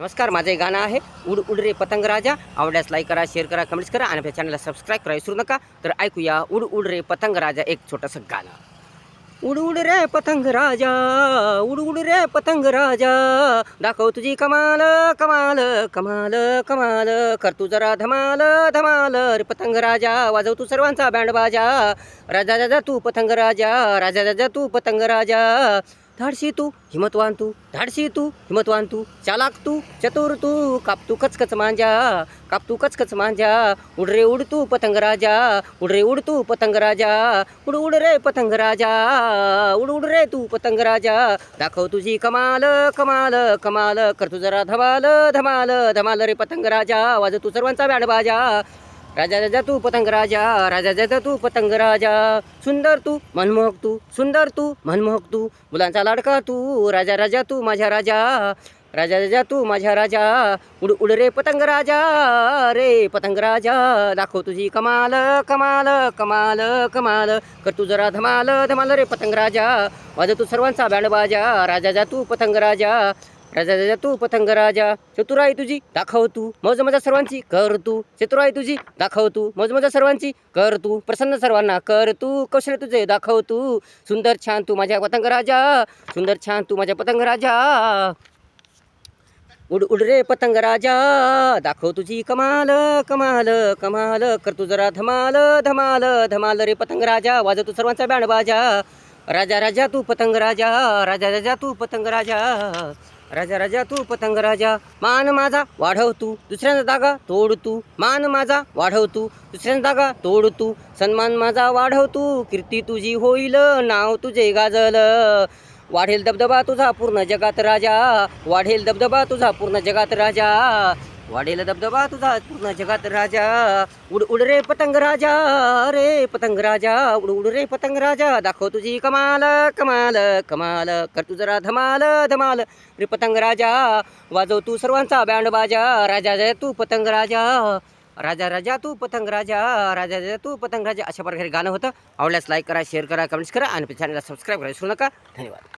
नमस्कार माझं एक गाणं आहे उड उड रे पतंग राजा. आवडल्यास लाईक करा शेअर करा कमेंट्स करा आणि आपल्या चॅनलला सबस्क्राईब करा विसरू नका. तर ऐकूया उड उड रे पतंग राजा एक छोटंसं गाणं. उड उड रे पतंग राजा उड उड रे पतंग राजा. दाखव तुझी कमाल कमाल कमाल कमाल. कर तू जरा धमाल धमाल. रे पतंग राजा वाजव तू सर्वांचा बँड बाजा. राजा राजा तू पतंग राजा राजा राजा तू पतंग राजा. धाडशी तू हिमतवान तू धाडशी तू हिमतवान तू चालाक तू चतुर तू कापतू कचकच मांजा कापतू कचकच मांजा उड रे उड तू पतंग राजा उड रे उड तू पतंग राजा उड उड रे पतंग राजा उड उड रे तू पतंग राजा दाखव तुझी कमाल कमाल कमाल कर तू जरा धमाल धमाल धमाल रे पतंग राजा वाज तू सर्वांचा बॅड बाजा. राजा राजा तू पतंग राजा राजा राजा तू पतंग राजा. सुंदर तू मनमोहक तू सुंदर तू मनमोहक तू. मुलांचा लाडका तू राजा राजा तू माझ्या राजा. राजा राजा तू माझ्या राजा. उड उड रे पतंग राजा रे पतंग राजा. दाखव तुझी कमाल कमाल कमाल कमाल. कर तू जरा धमाल धमाल रे पतंग राजा. माझा तू सर्वांचा बँड बाजा. राजा जा तू पतंग राजा. राजा राजा तू पतंग राजा चतुराई तुझी दाखव तू. मौज मजा सर्वांची कर तू. चतुराई तुझी दाखव तू. मौज मजा सर्वांची कर तू. प्रसन्न सर्वांना कर तू. कौशल्य तुझे दाखव तू. सुंदर छान तू माझ्या पतंग राजा. सुंदर छान तू माझ्या पतंग राजा. उड उड रे पतंग राजा. दाखव तुझी कमाल कमाल कमाल. कर तू जरा धमाल धमाल धमाल रे पतंग राजा. वाजा तू सर्वांचा बँड बाजा. राजा राजा तू पतंग राजा. राजा राजा तू पतंग राजा. राजा राजा तू पतंग राजा. मान माझा वाढव तू. दुसऱ्यांचा दागा तोड तू. मान माझा वाढव तू. दुसऱ्यांचा दागा तोड तू. सन्मान माझा वाढव तू. कीर्ती तुझी होईल नाव तुझे गाजल. वाढेल दबदबा तुझा पूर्ण जगात राजा. वाढेल दबदबा तुझा पूर्ण जगात राजा. वाढेल दबदबा तुझा पूर्ण जगात राजा. उड उड रे पतंग राजा रे पतंग राजा. उड उड रे पतंग राजा दाखव तुझी कमाल कमाल कमाल. कर तू जरा धमाल धमाल. रे पतंग राजा वाजव तू सर्वांचा बँड बाजा. राजा जय तू पतंग राजा. राजा राजा तू पतंग राजा. राजा राजा तू पतंग राजा. अशा प्रकारे गाणं होतं. आवडल्यास लाईक करा शेअर करा कमेंट्स करा. आणि चॅनलला सबस्क्राईब करा विसरू नका. धन्यवाद.